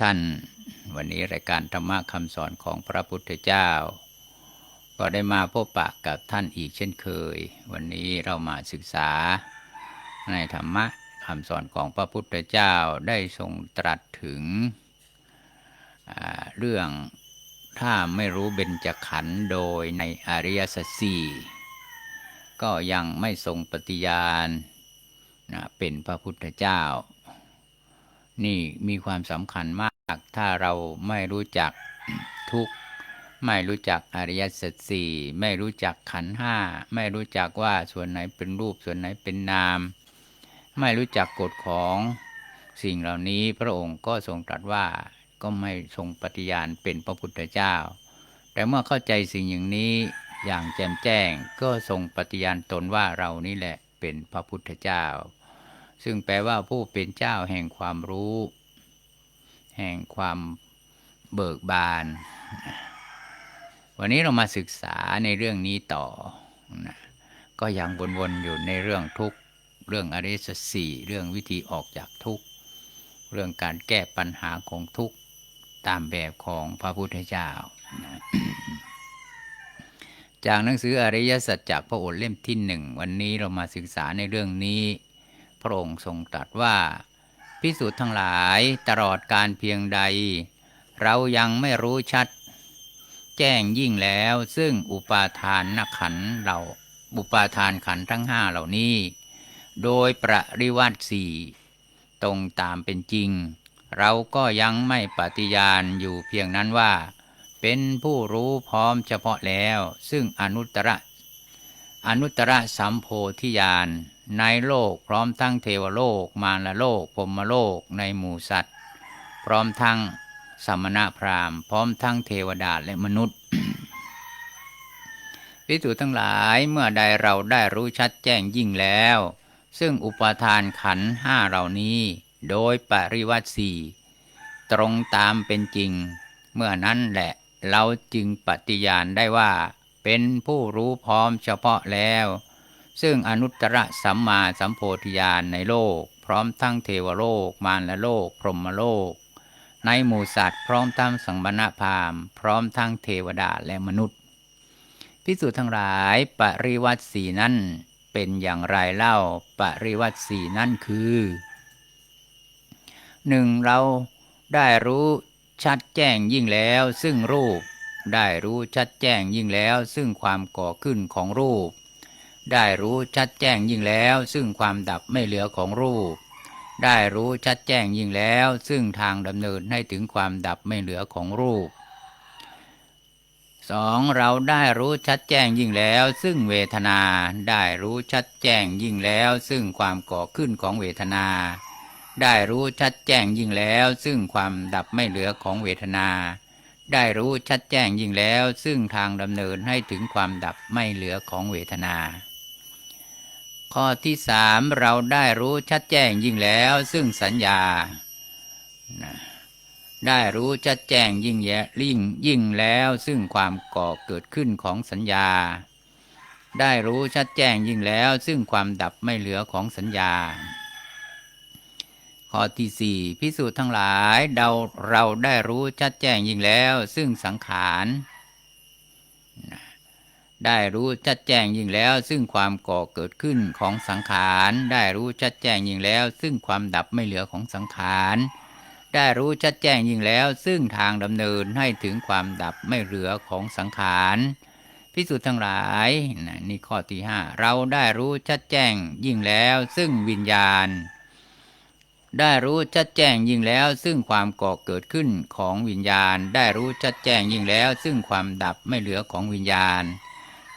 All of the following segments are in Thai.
ท่าน วันนี้รายการธรรมะคำสอนของพระพุทธเจ้า ก็ได้มาพบปะกับท่านอีกเช่นเคย วันนี้เรามาศึกษา ในธรรมะคำสอนของพระพุทธเจ้าได้ทรงตรัสถึงเรื่องถ้าไม่รู้เบญจขันธ์โดยในอริยสัจสี่ก็ยังไม่ทรงปฏิญาณเป็นพระพุทธเจ้า นี่มีความสำคัญมาก ถ้าเราไม่รู้จักทุกไม่รู้จักอริยสัจสี่ไม่รู้จักขันห้า ไม่รู้จักว่าส่วนไหนเป็นรูปส่วนไหนเป็นนาม ไม่รู้จักกฎของสิ่งเหล่านี้พระองค์ก็ทรงตรัสว่าก็ไม่ทรงปฏิญาณเป็นพระพุทธเจ้า แต่เมื่อเข้าใจสิ่งอย่างนี้อย่างแจ่มแจ้งก็ทรงปฏิญาณตนว่าเรานี่แหละเป็นพระพุทธเจ้า ซึ่งแปลว่าผู้เป็นเจ้าแห่งความรู้ แห่งความเบิกบาน วันนี้เรามาศึกษาในเรื่องนี้ต่อนะก็ยังวนๆอยู่ในเรื่องทุกข์ เรื่องอริยสี่เรื่องวิธีออกจากทุกข์ เรื่องการแก้ปัญหาของทุกข์ ตามแบบของพระพุทธเจ้านะจากหนังสืออริยสัจจากพระโอษฐ์เล่มที่หนึ่งวันนี้เรามาศึกษาในเรื่องนี้ พระองค์ทรงตรัสว่าพิสูจน์ทั้งหลายตลอดการเพียงใด เรายังไม่รู้ชัด แจ้งยิ่งแล้วซึ่งอุปาทานนขันเราอุปาทานขันทั้งห้าเหล่านี้ โดยประริวัติสี่ตรงตามเป็นจริง เราก็ยังไม่ปฏิญาณอยู่เพียงนั้นว่า เป็นผู้รู้พร้อมเฉพาะแล้ว ซึ่งอนุตตร อนุตตรสัมโพธิญาณในโลกพร้อมทั้งเทวโลกมารโลกพรมโลกในหมู่สัตว์ พร้อมทั้งสมณพราหมณ์ พร้อมทั้งเทวดาและมนุษย์พิสูทั้งหลายเมื่อใดเราได้รู้ชัดแจ้งยิ่งแล้ว ซึ่งอุปทานขันห้าเหล่านี้ โดยปริวัติสี่ตรงตามเป็นจริง เมื่อนั้นแหละเราจึงปฏิญาณได้ว่า เป็นผู้รู้พร้อมเฉพาะแล้ว ซึ่งอนุตตรสัมมาสัมโพธิญาณในโลก พร้อมทั้งเทวโลก มารโลก พรหมโลก ในหมู่สัตว์พร้อมทั้งสังบณพามพร้อมทั้งเทวดาและมนุษย์ พิสูจน์ทั้งหลายปริวัติสีนั้นเป็นอย่างไรเล่าปริวัติสีนั่นคือหนึ่งเราได้รู้ชัดแจ้งยิ่งแล้วซึ่งรูป ได้รู้ชัดแจ้งยิ่งแล้ว ซึ่งความก่อขึ้นของรูป ได้รู้ชัดแจ้งยิ่งแล้ว ซึ่งความดับไม่เหลือของรูป ได้รู้ชัดแจ้งยิ่งแล้ว ซึ่งทางดำเนินให้ถึงความดับไม่เหลือของรูปสองเราได้รู้ชัดแจ้งยิ่งแล้ว ซึ่งเวทนา ได้รู้ชัดแจ้งยิ่งแล้ว ซึ่งความก่อขึ้นของเวทนา ได้รู้ชัดแจ้งยิ่งแล้ว ซึ่งความดับไม่เหลือของเวทนา ได้รู้ชัดแจ้งยิ่งแล้ว ซึ่งทางดำเนินให้ถึงความดับไม่เหลือของเวทนา ข้อที่สามเราได้รู้ชัดแจ้งยิ่งแล้ว ซึ่งสัญญา ได้รู้ชัดแจ้งยิ่งแยะยิ่งยิ่งแล้ว ซึ่งความก่อเกิดขึ้นของสัญญา ได้รู้ชัดแจ้งยิ่งแล้ว ซึ่งความดับไม่เหลือของสัญญา ข้อที่สี่พิสูจน์ทั้งหลายเราเราได้รู้ชัดแจ้งยิ่งแล้ว ซึ่งสังขารได้รู้ชัดแจ้งยิ่งแล้ว ซึ่งความก่อเกิดขึ้นของสังขาร ได้รู้ชัดแจ้งยิ่งแล้ว ซึ่งความดับไม่เหลือของสังขาร ได้รู้ชัดแจ้งยิ่งแล้ว ซึ่งทางดำเนินให้ถึงความดับไม่เหลือของสังขารพิสูจน์ทั้งหลายนะนี่ข้อที่ห้าเราได้รู้ชัดแจ้งยิ่งแล้ว ซึ่งวิญญาณ ได้รู้ชัดแจ้งยิ่งแล้ว ซึ่งความก่อเกิดขึ้นของวิญญาณ ได้รู้ชัดแจ้งยิ่งแล้ว ซึ่งความดับไม่เหลือของวิญญาณ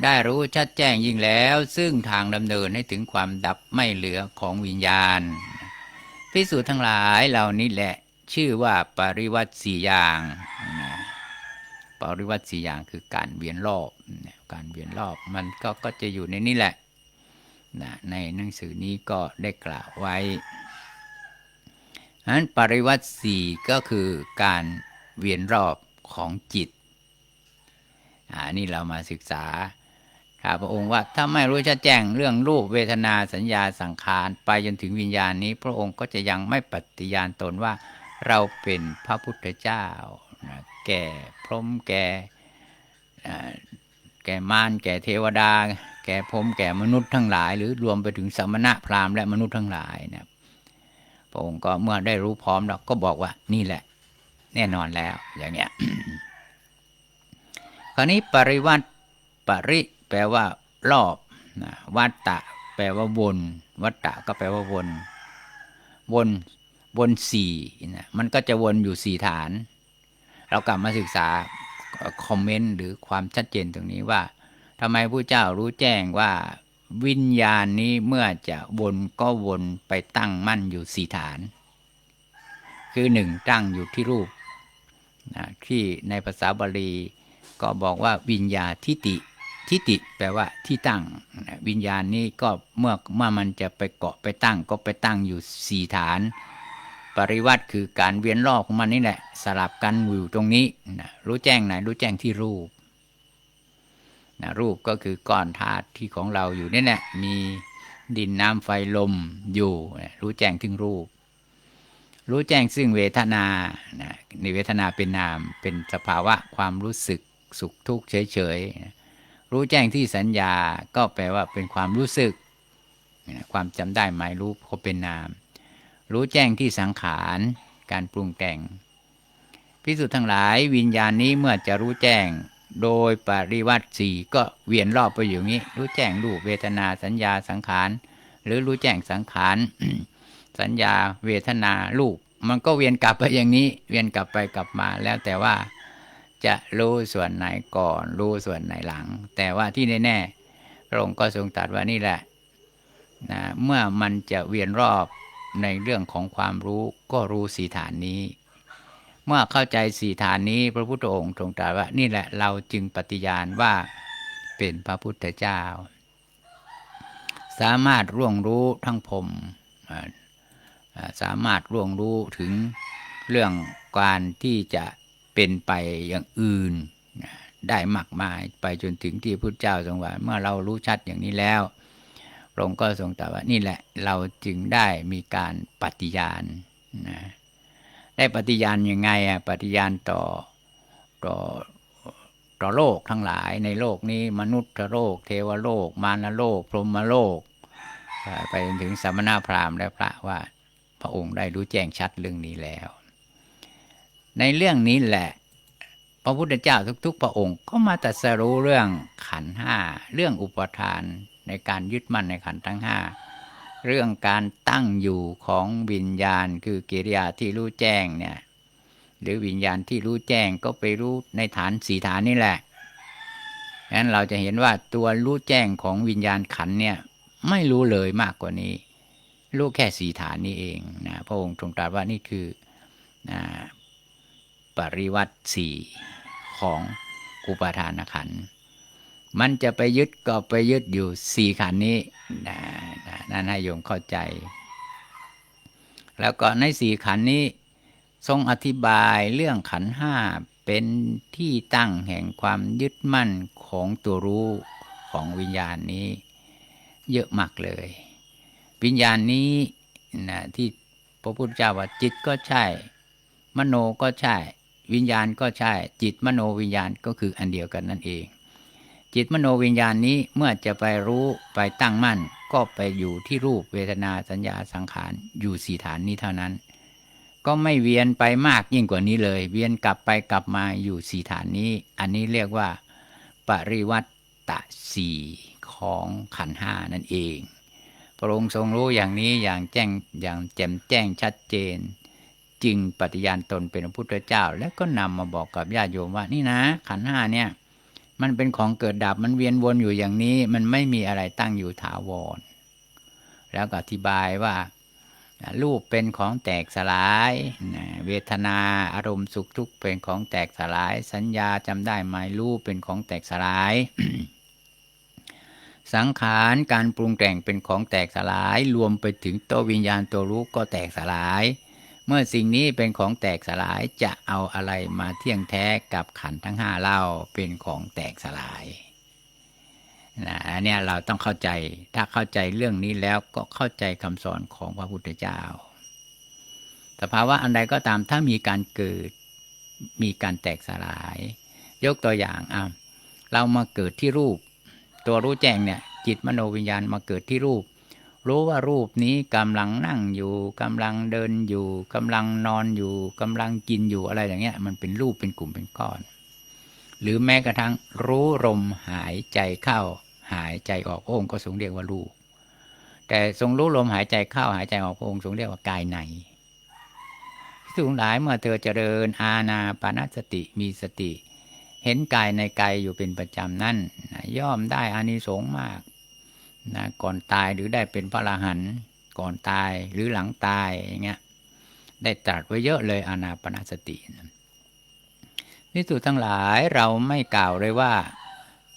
ได้รู้ชัดแจ้งยิ่งแล้ว ซึ่งทางดำเนินให้ถึงความดับไม่เหลือของวิญญาณพิสูจน์ทั้งหลายเหล่านี้แหละชื่อว่าปริวัติสี่อย่างปริวัติสี่อย่างคือการเวียนรอบการเวียนรอบมันก็ก็จะอยู่ในนี้แหละนะในหนังสือนี้ก็ได้กล่าวไว้ นั้นปริวัติสี่ก็คือการเวียนรอบของจิตอ่านี่เรามาศึกษาข้าพระองค์ว่าถ้าไม่รู้ชัดแจ้งเรื่องรูปเวทนาสัญญาสังขารไปจนถึงวิญญาณนี้ พระองค์ก็จะยังไม่ปฏิญาณตนว่าเราเป็นพระพุทธเจ้า แก่พรหมแก่แก่มารแก่เทวดา แก่พรหมแก่มนุษย์ทั้งหลาย หรือรวมไปถึงสมณะพราหมณ์และมนุษย์ทั้งหลายนะพ ระองค์ก็เมื่อได้รู้พร้อมเราก็บอกว่านี่แหละ แน่นอนแล้ว อย่างเนี้ยคราวนี้ปริวัติปริ แปลว่ารอบนะวัตตะ แปลว่าวน วัตตะก็แปลว่าวน วนวนสี่นะมันก็จะวนอยู่สี่ฐาน เรากลับมาศึกษาคอมเมนต์หรือความชัดเจนตรงนี้ว่าทำไมผู้เจ้ารู้แจ้งว่า วิญญาณนี้เมื่อจะวนก็วนไปตั้งมั่นอยู่สี่ฐาน คือหนึ่งตั้งอยู่ที่รูปนะที่ในภาษาบาลีก็บอกว่าวิญญาทิติทิติแปลว่าที่ตั้งนะวิญญาณนี้ก็เมื่อเมื่อมันจะไปเกาะไปตั้ง ก็ไปตั้งอยู่สี่ฐาน ปริวัติคือการเวียนรอบของมันนี่แหละสลับกันอยู่ตรงนี้นะรู้แจ้งไหนรู้แจ้งที่รูป นะรูปก็คือก้อนธาตุที่ของเราอยู่นี่แหละมีดินน้ำไฟลมอยู่นะรู้แจ้งถึงรูป รู้แจ้งซึ่งเวทนานะในเวทนาเป็นนามเป็นสภาวะความรู้สึกสุขทุกข์เฉยๆนะรู้แจ้งที่สัญญาก็แปลว่าเป็นความรู้สึกนะความจำได้หมายรู้ก็เป็นนาม รู้แจ้งที่สังขารการปรุงแต่งพิสุทธ์ทั้งหลายวิญญาณนี้เมื่อจะรู้แจ้ง โดยปริวัติสี่ก็เวียนรอบไปอยู่นี้ รู้แจ้งรูปเวทนาสัญญาสังขาร หรือรู้แจ้งสังขาร สัญญาเวทนารูป มันก็เวียนกลับไปอย่างนี้ เวียนกลับไปกลับมาแล้วแต่ว่าจะรู้ส่วนไหนก่อน รู้ส่วนไหนหลัง แต่ว่าที่แน่ๆพระองค์ก็ทรงตรัสว่านี่แหละนะเมื่อมันจะเวียนรอบในเรื่องของความรู้ก็รู้สีฐานนี้ เมื่อเข้าใจสี่ฐานนี้ พระพุทธองค์ทรงตรัสว่านี่แหละเราจึงปฏิญาณว่าเป็นพระพุทธเจ้า สามารถร่วงรู้ทั้งพรมสามารถร่วงรู้ถึงเรื่องการที่จะเป็นไปอย่างอื่นได้มากมายไปจนถึงที่พุทธเจ้าทรงว่าเมื่อเรารู้ชัดอย่างนี้แล้วพระองค์ก็ทรงตรัสว่านี่แหละเราจึงได้มีการปฏิญาณนะ ได้ปฏิญาณยังไงอะปฏิญาณต่อต่อต่อโลกทั้งหลายในโลกนี้มนุษย์โลก เทวโลก มารโลก พรหมโลก ไปจนถึงสมณพราหมณ์และพระว่าพระองค์ได้รู้แจ้งชัดเรื่องนี้แล้ว ในเรื่องนี้แหละ พระพุทธเจ้าทุก ๆ พระองค์ก็มาตรัสรู้เรื่องขันห้าเรื่องอุปทานในการยึดมั่นในขันทั้งห้า เรื่องการตั้งอยู่ของวิญญาณ คือกิริยาที่รู้แจ้งเนี่ยหรือวิญญาณที่รู้แจ้งก็ไปรู้ในฐานสีฐานนี่แหละฉะนั้นเราจะเห็นว่าตัวรู้แจ้งของวิญญาณขันเนี่ยไม่รู้เลยมากกว่านี้ รู้แค่สีฐานนี้เองนะพระองค์ทรงตรัสว่านี่คือนะปริวัติสี่ของอุปทานขันธ์ มันจะไปยึดก็ไปยึดอยู่สี่ขันนี้นะนะนั่นให้โยมเข้าใจ แล้วก็ในสี่ขันนี้ ทรงอธิบายเรื่องขันห้าเป็นที่ตั้งแห่งความยึดมั่นของตัวรู้ของวิญญาณนี้ เยอะมากเลย วิญญาณนี้นะที่พระพุทธเจ้าว่าจิตก็ใช่ มโนก็ใช่ วิญญาณก็ใช่ จิตมโนวิญญาณก็คืออันเดียวกันนั่นเอง จิตมโนวิญญาณนี้เมื่อจะไปรู้ไปตั้งมั่น ก็ไปอยู่ที่รูปเวทนาสัญญาสังขารอยู่สี่ฐานนี้เท่านั้น ก็ไม่เวียนไปมากยิ่งกว่านี้เลย เวียนกลับไปกลับมาอยู่สี่ฐานนี้ อันนี้เรียกว่าปริวัตตะสี่ของขันห้านั่นเอง พระองค์ทรงรู้อย่างนี้อย่างแจ้งอย่างแจ่มแจ้งชัดเจน จึงปฏิญาณตนเป็นพระพุทธเจ้า แล้วก็นำมาบอกกับญาติโยมว่านี่นะ ขันห้าเนี่ย มันเป็นของเกิดดับมันเวียนวนอยู่อย่างนี้ มันไม่มีอะไรตั้งอยู่ถาวร แล้วก็อธิบายว่ารูปเป็นของแตกสลาย เวทนาอารมณ์สุขทุกข์เป็นของแตกสลาย สัญญาจำได้หมายรูปเป็นของแตกสลาย สังขารการปรุงแต่งเป็นของแตกสลาย รวมไปถึงตัววิญญาณตัวรู้ก็แตกสลาย เมื่อสิ่งนี้เป็นของแตกสลายจะเอาอะไรมาเที่ยงแท้กับขันทั้งห้าเล่าเป็นของแตกสลายนะอันนี้เราต้องเข้าใจ ถ้าเข้าใจเรื่องนี้แล้วก็เข้าใจคำสอนของพระพุทธเจ้า สภาวะอันใดก็ตามถ้ามีการเกิด มีการแตกสลาย ยกตัวอย่างอะเรามาเกิดที่รูป ตัวรู้แจ้งเนี่ยจิตมโนวิญญาณมาเกิดที่รูป รู้ว่ารูปนี้กำลังนั่งอยู่กำลังเดินอยู่กำลังนอนอยู่กำลังกินอยู่อะไรอย่างเงี้ย มันเป็นรูปเป็นกลุ่มเป็นก้อน หรือแม้กระทั่งรู้ลมหายใจเข้า หายใจออกองค์ก็ทรงเรียกว่ารูป แต่ทรงรู้ลมหายใจเข้าหายใจออกองค์ทรงเรียกว่ากายในสูงหลายเมื่อเธอเจริญอาณาปานสติมีสติ เห็นกายในกายอยู่เป็นประจำนั่นย่อมได้อานิสงส์มาก นะก่อนตายหรือได้เป็นพระอรหันต์ก่อนตายหรือหลังตายอย่างเงี้ยได้ตรัสไว้เยอะเลยอาณาปาสตินะนิสุทั้งหลายเราไม่กล่าวเลยว่า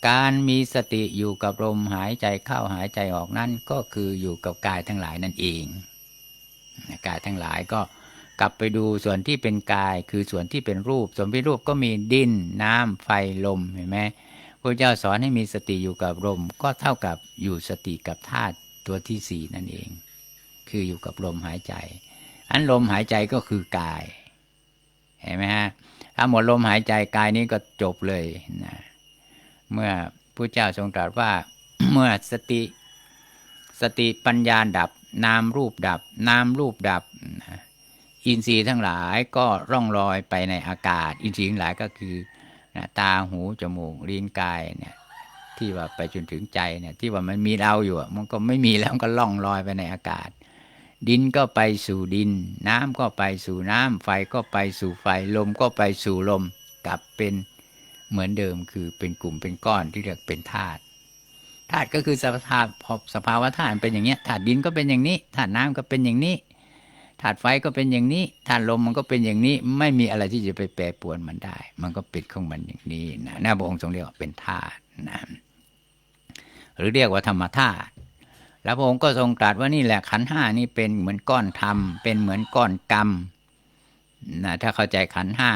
การมีสติอยู่กับลมหายใจเข้าหายใจออกนั่นก็คืออยู่กับกายทั้งหลายนั่นเองกายทั้งหลายก็กลับไปดูส่วนที่เป็นกายคือส่วนที่เป็นรูป ส่วนเป็นรูปก็มีดินน้ำไฟลมเห็นไหม พระเจ้าสอนให้มีสติอยู่กับลมก็เท่ากับอยู่สติกับธาตุตัวที่สี่นั่นเอง คืออยู่กับลมหายใจ อันลมหายใจก็คือกาย เห็นไหมฮะถ้าหมดลมหายใจกายนี้ก็จบเลยนะเมื่อพระเจ้าทรงตรัสว่าเมื่อสติ สติปัญญาดับ นามรูปดับ นามรูปดับนะอินทรีย์ทั้งหลายก็ร่องลอยไปในอากาศ อินทรีย์ทั้งหลายก็คือ นะตาหูจมูกลิ้นกายเนี่ย ที่ว่าไปจนถึงใจเนี่ย ที่ว่ามันมีเราอยู่มันก็ไม่มีแล้วมันก็ล่องลอยไปในอากาศ ดินก็ไปสู่ดิน น้ำก็ไปสู่น้ำไฟก็ไปสู่ไฟลมก็ไปสู่ลมกลับเป็นเหมือนเดิมคือเป็นกลุ่มเป็นก้อนที่เรียกเป็นธาตุธาตุก็คือสภาพสภาวะธาตุเป็นอย่างเงี้ยธาตุดินก็เป็นอย่างนี้ธาตุน้ำก็เป็นอย่างนี้ ธาตุไฟก็เป็นอย่างนี้ธาตุลมมันก็เป็นอย่างนี้ ไม่มีอะไรที่จะไปแปรปวนมันได้ มันก็ปิดของมันอย่างนี้นะหน้าพระองค์ทรงเรียกว่าเป็นธาตุนะหรือเรียกว่าธรรมธาตุแล้วพระองค์ก็ทรงตรัสว่านี่แหละขันห้านี่เป็นเหมือนก้อนธรรม เป็นเหมือนก้อนกรรมนะถ้าเข้าใจขันห้า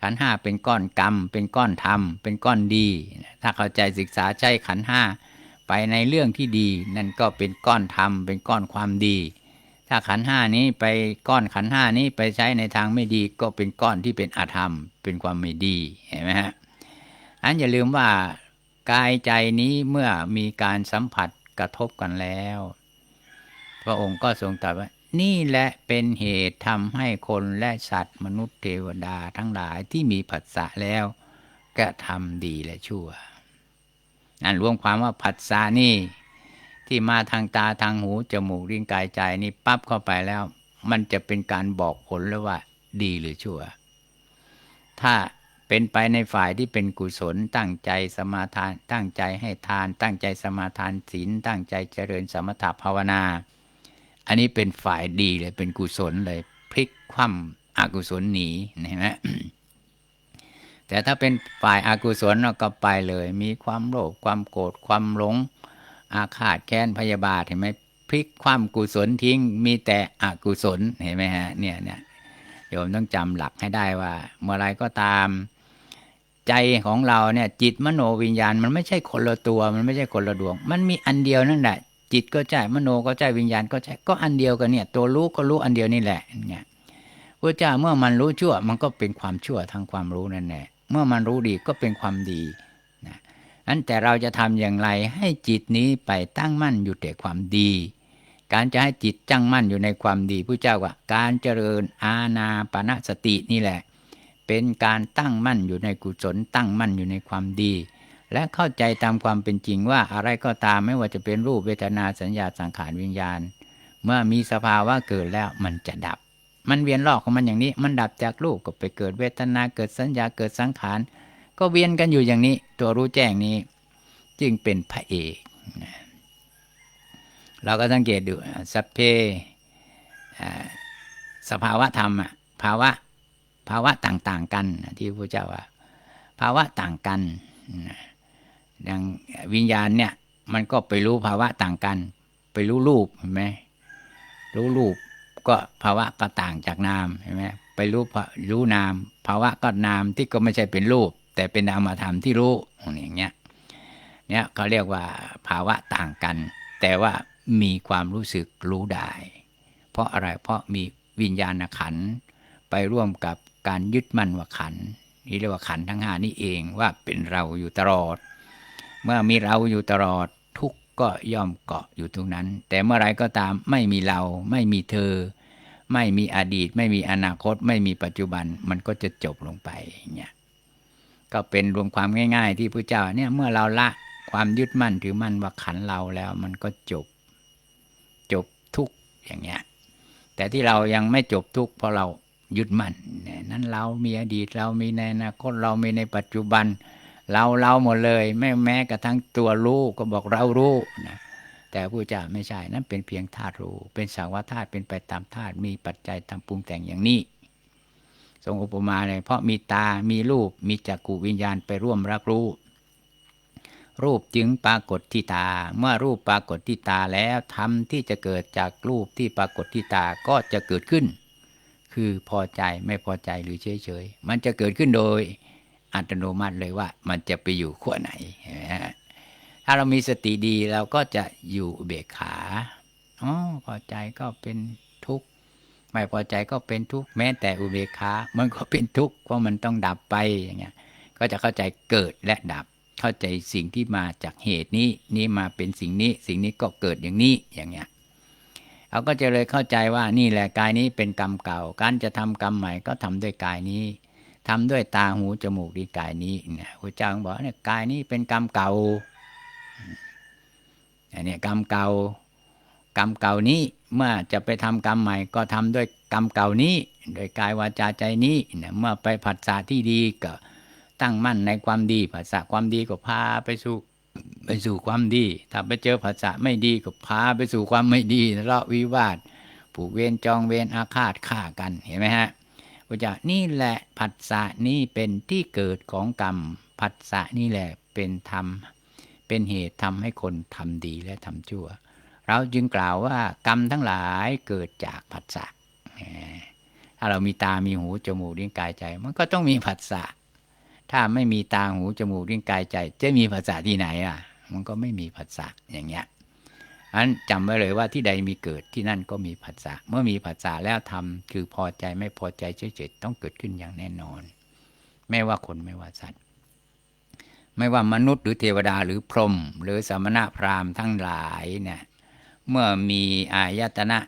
ขันห้าเป็นก้อนกรรม เป็นก้อนธรรม เป็นก้อนดี ถ้าเข้าใจศึกษาใช้ขันห้าไปในเรื่องที่ดี นั่นก็เป็นก้อนธรรม เป็นก้อนความดี ถ้าขันห้านี้ไปก้อนขันห้านี้ไปใช้ในทางไม่ดีก็เป็นก้อนที่เป็นอาธรรม เป็นความไม่ดีเห็นไหมฮะอันอย่าลืมว่ากายใจนี้เมื่อมีการสัมผัสกระทบกันแล้ว พระองค์ก็ทรงตรัสว่า นี่แหละเป็นเหตุทำให้คนและสัตว์มนุษย์เทวดาทั้งหลายที่มีผัสสะแล้วกระทำดีและชั่วนั่นรวมความว่าผัสสะนี่ ที่มาทางตาทางหูจมูกลิ้นกายใจนี่ปั๊บเข้าไปแล้ว มันจะเป็นการบอกผลแล้วว่า ดีหรือชั่ว ถ้าเป็นไปในฝ่ายที่เป็นกุศลตั้งใจสมาทาน ตั้งใจให้ทาน ตั้งใจสมาทานศีลตั้งใจเจริญสมถภาวนา อันนี้เป็นฝ่ายดีเลยเป็นกุศลเลยพลิกคว่ำอกุศลหนีเห็นไหมแต่ถ้าเป็นฝ่ายอากุศลเราก็ไปเลย มีความโลภความโกรธความหลง อาฆาตแค้นพยาบาทเห็นไหมพลิกความกุศลทิ้งมีแต่อกุศลเห็นไหมฮะเนี่ยเนี่ยโยมต้องจำหลักให้ได้ว่า เมื่อไรก็ตาม ใจของเราเนี่ย จิตมโนวิญญาณ มันไม่ใช่คนละตัว มันไม่ใช่คนละดวง มันมีอันเดียวนั่นแหละจิตก็ใช่มโนก็ใช่วิญญาณก็ใช่ก็อันเดียวกันเนี่ย ตัวรู้ก็รู้อันเดียวนี่แหละเนี่ยพระเจ้าเมื่อมันรู้ชั่ว มันก็เป็นความชั่วทางความรู้นั่นแหละเมื่อมันรู้ดีก็เป็นความดี นั้นแต่เราจะทำอย่างไรให้จิตนี้ไปตั้งมั่นอยู่แต่ความดี การจะให้จิตจังมั่นอยู่ในความดีพระเจ้าว่าการเจริญอาณาปณะสตินี่แหละ เป็นการตั้งมั่นอยู่ในกุศลตั้งมั่นอยู่ในความดี และเข้าใจตามความเป็นจริงว่าอะไรก็ตามไม่ว่าจะเป็นรูปเวทนาสัญญาสังขารวิญญาณ เมื่อมีสภาวะเกิดแล้วมันจะดับ มันเวียนรอบของมันอย่างนี้ มันดับจากรูปก็ไปเกิดเวทนาเกิดสัญญาเกิดสังขาร ก็เวียนกันอยู่อย่างนี้ ตัวรู้แจ้งนี้ จึงเป็นพระเอกเราก็สังเกตดูสัพเพสภาวะธรรมอะภาวะภาวะต่างๆกันที่พระเจ้าว่า ภาวะต่างกันดังวิญญาณเนี่ยมันก็ไปรู้ภาวะต่างกัน ไปรู้รูปเห็นไหมรู้รูปก็ภาวะก็ต่างจากนามเห็นไหมไปรู้รู้นาม ภาวะก็นามที่ก็ไม่ใช่เป็นรูป แต่เป็นนามธรรมที่รู้อย่างเงี้ยเนี่ยเขาเรียกว่าภาวะต่างกัน แต่ว่ามีความรู้สึกรู้ได้ เพราะอะไรเพราะมีวิญญาณขันไปร่วมกับการยึดมั่นว่าขันนี่เรียกว่าขันทั้งห้านี่เองว่าเป็นเราอยู่ตลอด เมื่อมีเราอยู่ตลอดทุกก็ย่อมเกาะอยู่ตรงนั้น แต่เมื่อไรก็ตามไม่มีเรา ไม่มีเธอ ไม่มีอดีต ไม่มีอนาคต ไม่มีปัจจุบันมันก็จะจบลงไปเนี่ย ก็เป็นรวมความง่าย ๆ ที่พระเจ้าเนี่ยเมื่อเราละความยึดมั่นถือมั่นว่าขันเราแล้วมันก็จบ จบทุกอย่างเงี้ยแต่ที่เรายังไม่จบทุกเพราะเรายึดมั่นเนี่ยนั้นเรามีอดีตเรามีในอนาคตเรามีในปัจจุบัน เราเราหมดเลยไม่แม้กระทั่งตัวรู้ก็บอกเรารู้นะแต่พระเจ้าไม่ใช่นั่นเป็นเพียงธาตุรู้ เป็นสาวธาตุเป็นไปตามธาตุมีปัจจัยทำปรุงแต่งอย่างนี้ ทรงอุปมาเลยเพราะมีตา มีรูป มีจักกุวิญญาณไปร่วมรับรู้ รูปจึงปรากฏที่ตา เมื่อรูปปรากฏที่ตาแล้วธรรมที่จะเกิดจากรูปที่ปรากฏที่ตาก็จะเกิดขึ้น คือพอใจไม่พอใจหรือเฉยเฉยมันจะเกิดขึ้นโดยอัตโนมัติเลยว่า มันจะไปอยู่ขั้วไหนเห็นไหมฮะถ้าเรามีสติดีเราก็จะอยู่เบกขา อ๋อ พอใจก็เป็น ไม่พอใจก็เป็นทุกข์แม้แต่อุเบกขามันก็เป็นทุกข์เพราะมันต้องดับไปอย่างเงี้ยก็จะเข้าใจเกิดและดับ เข้าใจสิ่งที่มาจากเหตุนี้นี้มาเป็นสิ่งนี้สิ่งนี้ก็เกิดอย่างนี้อย่างเงี้ยเราก็จะเลยเข้าใจว่านี่แหละกายนี้เป็นกรรมเก่า การจะทำกรรมใหม่ก็ทำด้วยกายนี้ทำด้วยตาหูจมูกดีกายนี้เนี่ยพระเจ้าบอกเนี่ยกายนี้เป็นกรรมเก่าอันนี้กรรมเก่า รรมเก่านี้ เมื่อจะไปทำกรรมใหม่ก็ทำด้วยกรรมเก่านี้ โดยกายวาจาใจนี้เนี่ยเมื่อไปผัสสะที่ดีก็ตั้งมั่นในความดีผัสสะความดีก็พาไปสู่ไปสู่ความดี ถ้าไปเจอผัสสะไม่ดีก็พาไปสู่ความไม่ดีทะเลาะวิวาท ผูกเวรจองเวรอาฆาตฆ่ากันเห็นไหมฮะพระเจ้านี่แหละผัสสะนี่เป็นที่เกิดของกรรมผัสสะนี่แหละเป็นธรรมเป็นเหตุทำให้คนทำดีและทำชั่ว เราจึงกล่าวว่ากรรมทั้งหลายเกิดจากผัสสะถ้าเรามีตามีหูจมูกลิ้นกายใจ มันก็ต้องมีผัสสะถ้าไม่มีตาหูจมูกลิ้นกายใจ จะมีผัสสะที่ไหนอะ มันก็ไม่มีผัสสะอย่างเงี้ยอันจำไว้เลยว่าที่ใดมีเกิดที่นั่นก็มีผัสสะเมื่อมีผัสสะแล้วทำคือพอใจไม่พอใจเฉยๆต้องเกิดขึ้นอย่างแน่นอน ไม่ว่าคนไม่ว่าสัตว์ ไม่ว่ามนุษย์หรือเทวดาหรือพรหมหรือสมณะพราหมณ์ทั้งหลายเนี่ย เมื่อมีอายตนะ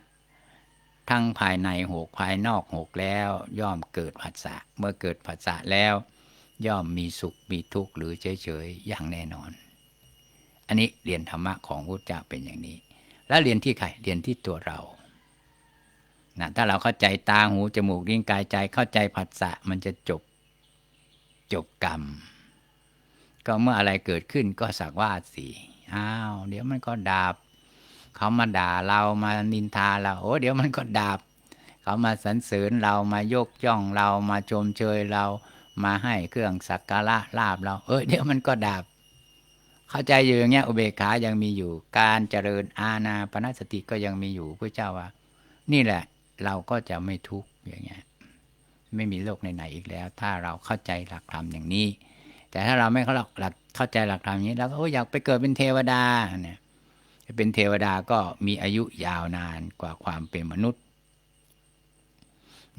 ทั้งภายในหกภายนอกหกแล้ว ย่อมเกิดผัสสะเมื่อเกิดผัสสะแล้ว ย่อมมีสุขมีทุกข์หรือเฉยๆอย่างแน่นอน อันนี้เรียนธรรมะของพุทธเจ้าเป็นอย่างนี้ แล้วเรียนที่ใครเรียนที่ตัวเรานะถ้าเราเข้าใจตาหูจมูกลิ้นกายใจเข้าใจผัสสะมันจะจบจบกรรม ก็เมื่ออะไรเกิดขึ้นก็สักว่าสิอ้าว เดี๋ยวมันก็ดับ เขามาด่าเรามานินทาเราโอ้เดี๋ยวมันก็ดับเขามาสรรเสริญเรามายกย่องเรามาชมเชยเรามาให้เครื่องสักการะลาบเรา เอ้ยเดี๋ยวมันก็ดับเข้าใจอยู่อย่างเงี้ยอุเบกขายังมีอยู่ การเจริญอาณาปณสติก็ยังมีอยู่พระเจ้าว่า นี่แหละ เราก็จะไม่ทุกข์อย่างเงี้ยไม่มีโลกไหนๆอีกแล้ว ถ้าเราเข้าใจหลักธรรมอย่างนี้ แต่ถ้าเราไม่เข้าหลักเข้าใจหลักธรรมอย่างนี้เราก็อยากไปเกิดเป็นเทวดาเนี่ย เป็นเทวดาก็มีอายุยาวนานกว่าความเป็นมนุษย์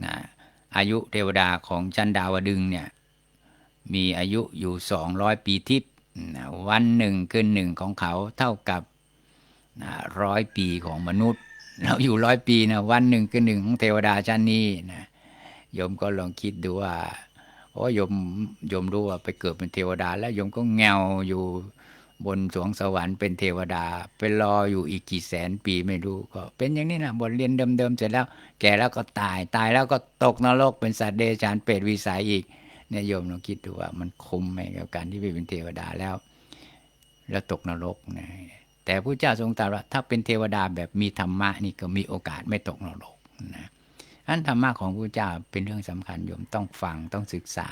นะอายุเทวดาของชั้นดาวดึงเนี่ยมีอายุอยู่สองร้อยปีทิพย์นะวันหนึ่งคืนหนึ่งของเขาเท่ากับร้อยปีของมนุษย์ เราอยู่ร้อยปีนะวันหนึ่งคืนหนึ่งของเทวดาชั้นนี้นะโยมก็ลองคิดดูว่าโอ้โยมโยมรู้ว่าไปเกิดเป็นเทวดา แล้วโยมก็แงวอยู่ บนสวงสวรรค์เป็นเทวดาไปรออยู่อีกกี่แสนปีไม่รู้ก็ เป็นอย่างนี้นะบทเรียนเดิมๆเสร็จแล้ว แก่แล้วก็ตาย ตายแล้วก็ตกนรกเป็นสัตว์เดรัจฉานเปรตวิสัยอีกเนี่ยโยมลองคิดดูว่ามันคุ้มไหมกับการที่ไปเป็นเทวดาแล้ว แล้วตกนรกนะแต่พระเจ้าทรงตรัสว่าถ้าเป็นเทวดาแบบมีธรรมะนี่ก็มีโอกาสไม่ตกนรกนะอันธรรมะของพระเจ้าเป็นเรื่องสำคัญโยมต้องฟังต้องศึกษา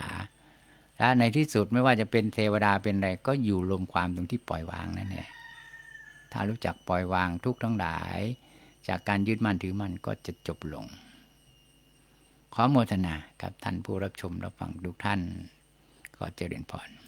และในที่สุดไม่ว่าจะเป็นเทวดาเป็นอะไรก็อยู่รวมความตรงที่ปล่อยวางนั่นแหละถ้ารู้จักปล่อยวางทุกทั้งหลาย จากการยึดมั่นถือมั่นก็จะจบลง ขอโมทนากับท่านผู้รับชมรับฟังทุกท่าน ขอเจริญพร